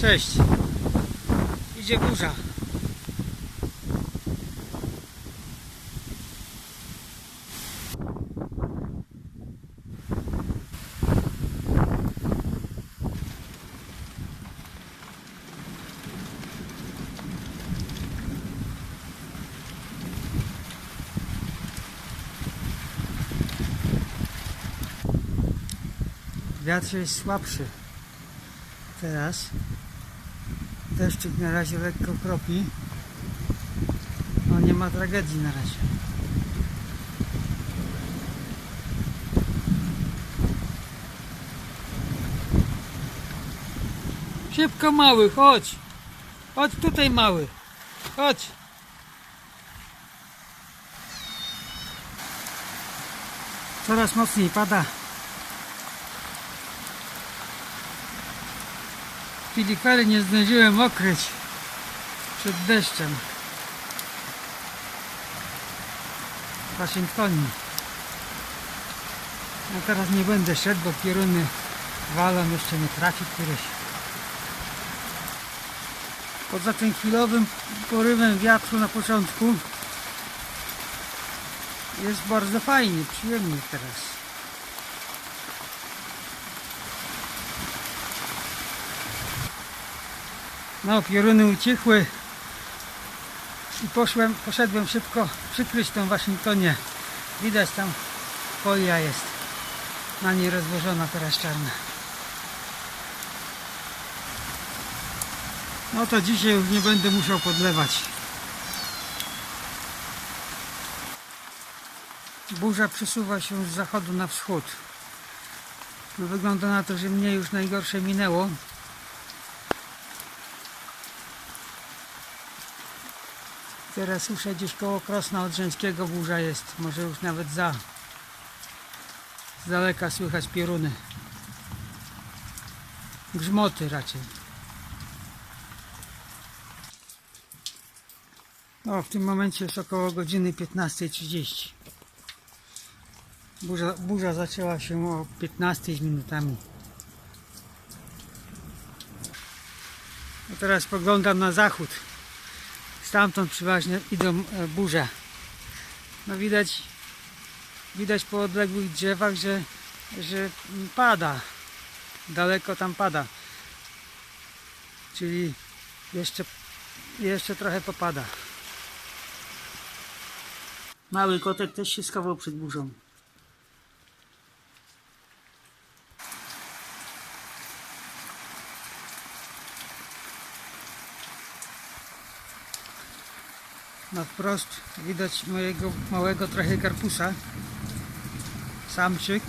Cześć. Idzie burza. Wiatr jest słabszy teraz. Deszczyk na razie lekko kropi. No nie ma tragedii na razie. Szybko mały, chodź. Chodź tutaj mały. Chodź. Coraz mocniej pada. Filipery nie zdążyłem okryć przed deszczem. W Waszyngtonie. A teraz nie będę szedł, bo pioruny walą, jeszcze nie trafi któryś. Poza tym chwilowym porywem wiatru na początku jest bardzo fajnie, przyjemnie teraz. No, pioruny ucichły i poszłem, poszedłem szybko przykryć tą Waszyngtonie. Widać tam folia jest na niej rozłożona teraz czarna. No to dzisiaj już nie będę musiał podlewać. Burza przesuwa się z zachodu na wschód. No, wygląda na to, że mnie już najgorsze minęło. Teraz słyszę gdzieś koło Krosna Odrzeńskiego burza jest. Może już nawet za. Z daleka słychać pioruny. Grzmoty raczej. No, w tym momencie jest około godziny 15.30. Burza, burza zaczęła się o 15 z minutami. A teraz poglądam na zachód. Stamtąd przeważnie idą e, burze. No widać, widać po odległych drzewach, że, że pada. Daleko tam pada. Czyli jeszcze, jeszcze trochę popada. Mały kotek też się schował przed burzą. Na wprost widać mojego małego trochę karpusa. Samczyk.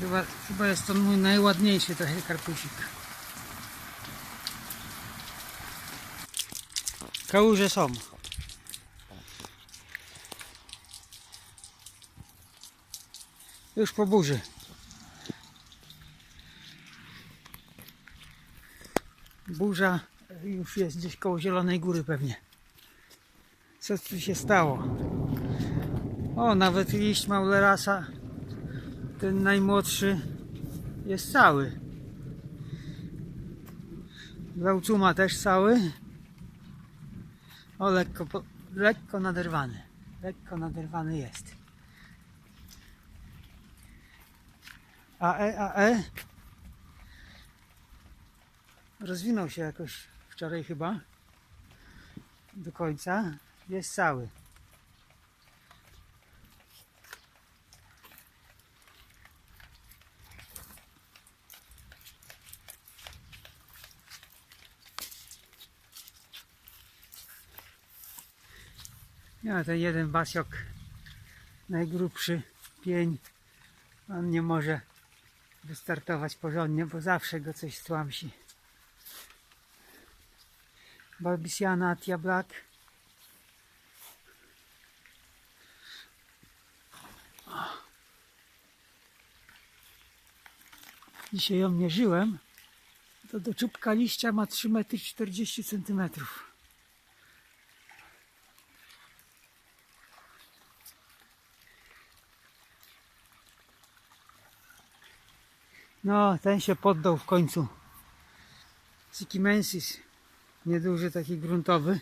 Chyba, chyba jest to mój najładniejszy trochę karpusik. Kałuże są. Już po burzy. Burza już jest gdzieś koło Zielonej Góry pewnie. Co tu się stało? O, nawet liść Maulerasa, ten najmłodszy, jest cały. Gaucuma też cały. O, lekko, lekko naderwany. Lekko naderwany jest. AE, AE rozwinął się jakoś wczoraj chyba do końca. Jest cały. Ja ten jeden basiok, najgrubszy pień, on nie może wystartować porządnie, bo zawsze go coś stłamsi. Barbiciana Atia Black. Dzisiaj ją mierzyłem. To do czubka liścia ma 3,40 m. No, ten się poddał w końcu. Sikimensis. Nieduży, taki gruntowy.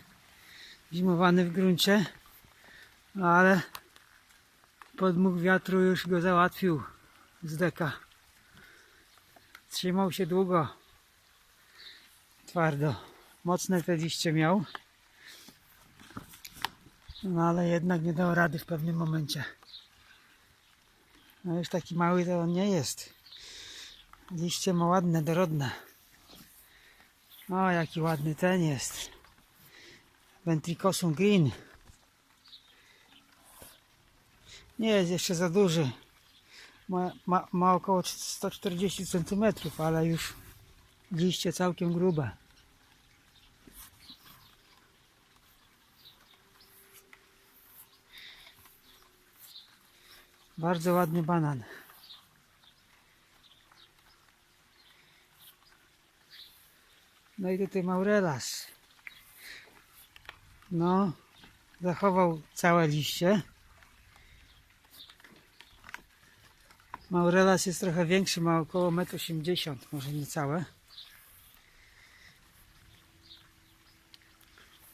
Zimowany w gruncie. No, ale podmuch wiatru już go załatwił z deka. Trzymał się długo. Twardo. Mocne te liście miał. No ale jednak nie dał rady w pewnym momencie. No już taki mały to on nie jest. Liście ma ładne, dorodne. O, jaki ładny ten jest. Ventricosum green. Nie jest jeszcze za duży. Ma, ma, ma około 140 cm, ale już liście całkiem grube. Bardzo ładny banan. No i tutaj Maurelas. No, zachował całe liście. Maurelas jest trochę większy, ma około 1,80 m, może niecałe.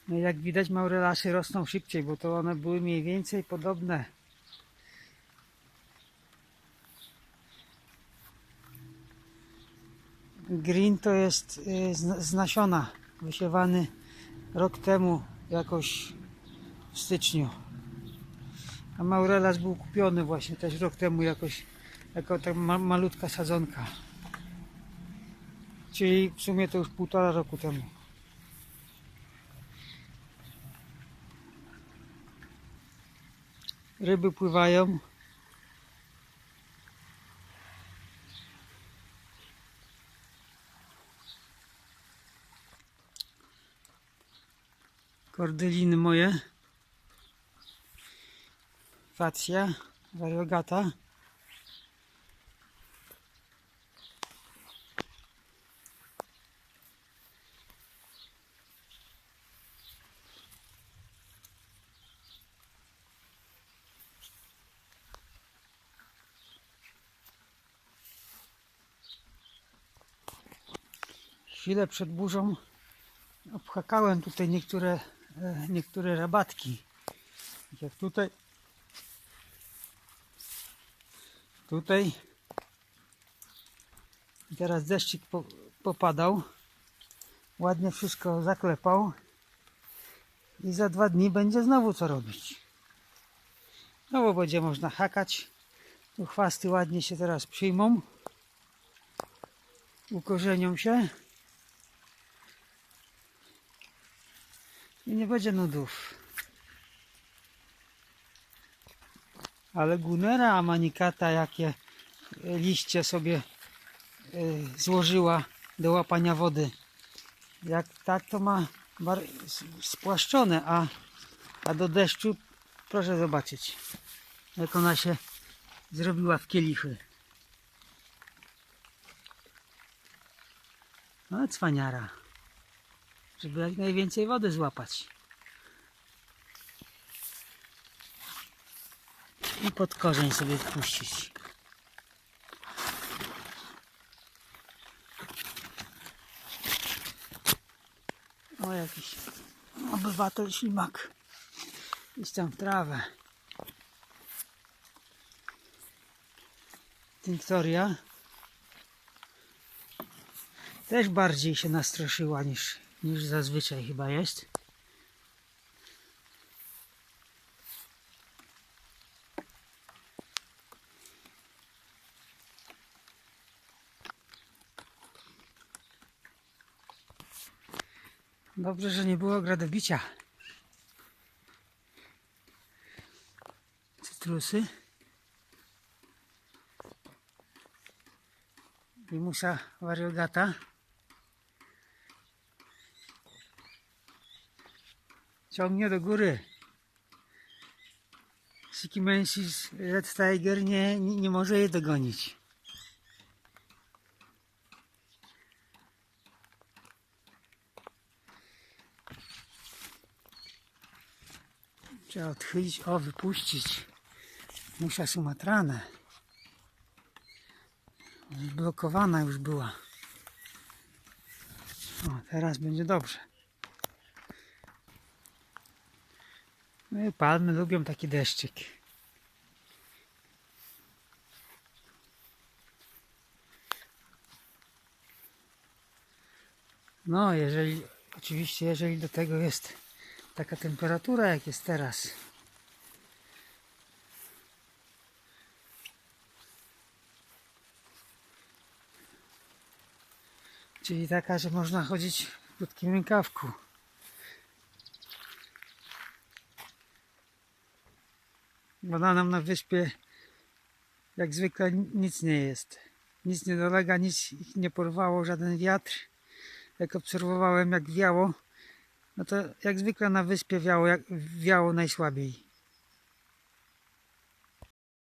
No jak widać Maurelasy rosną szybciej, bo to one były mniej więcej podobne. Green to jest y, z, nasiona, wysiewany rok temu jakoś w styczniu. A Maurelas był kupiony właśnie też rok temu jakoś jako tak ma, malutka sadzonka. Czyli w sumie to już półtora roku temu. Ryby pływają. Kordyliny moje. Facja, variogata. Chwilę przed burzą obchakałem tutaj niektóre, niektóre rabatki. Jak tutaj. Tutaj. Teraz deszczyk po, popadał. Ładnie wszystko zaklepał. I za dwa dni będzie znowu co robić. No bo będzie można hakać. Tu chwasty ładnie się teraz przyjmą. Ukorzenią się. I nie będzie nudów. Ale Gunera Amanikata jakie liście sobie e, złożyła do łapania wody. Jak tak to ma spłaszczone, a, a do deszczu proszę zobaczyć jak ona się zrobiła w kielichy. No cwaniara żeby jak najwięcej wody złapać. I pod korzeń sobie wpuścić. O, jakiś obywatel ślimak. Iść tam w trawę. Tinktoria też bardziej się nastroszyła niż, niż zazwyczaj chyba jest. Dobrze, że nie było gradobicia. Cytrusy. Limusa variegata. Ciągnie do góry. Sikimensis Red Tiger nie, nie, nie może jej dogonić. Trzeba odchylić, o wypuścić. Musia sumatrane. blokowana już była. O, teraz będzie dobrze. No i palmy lubią taki deszczyk. No, jeżeli, oczywiście, jeżeli do tego jest taka temperatura, jak jest teraz. Czyli taka, że można chodzić w krótkim rękawku. Woda nam na wyspie jak zwykle nic nie jest. Nic nie dolega, nic ich nie porwało, żaden wiatr. Jak obserwowałem jak wiało, no to jak zwykle na wyspie wiało, jak, wiało najsłabiej.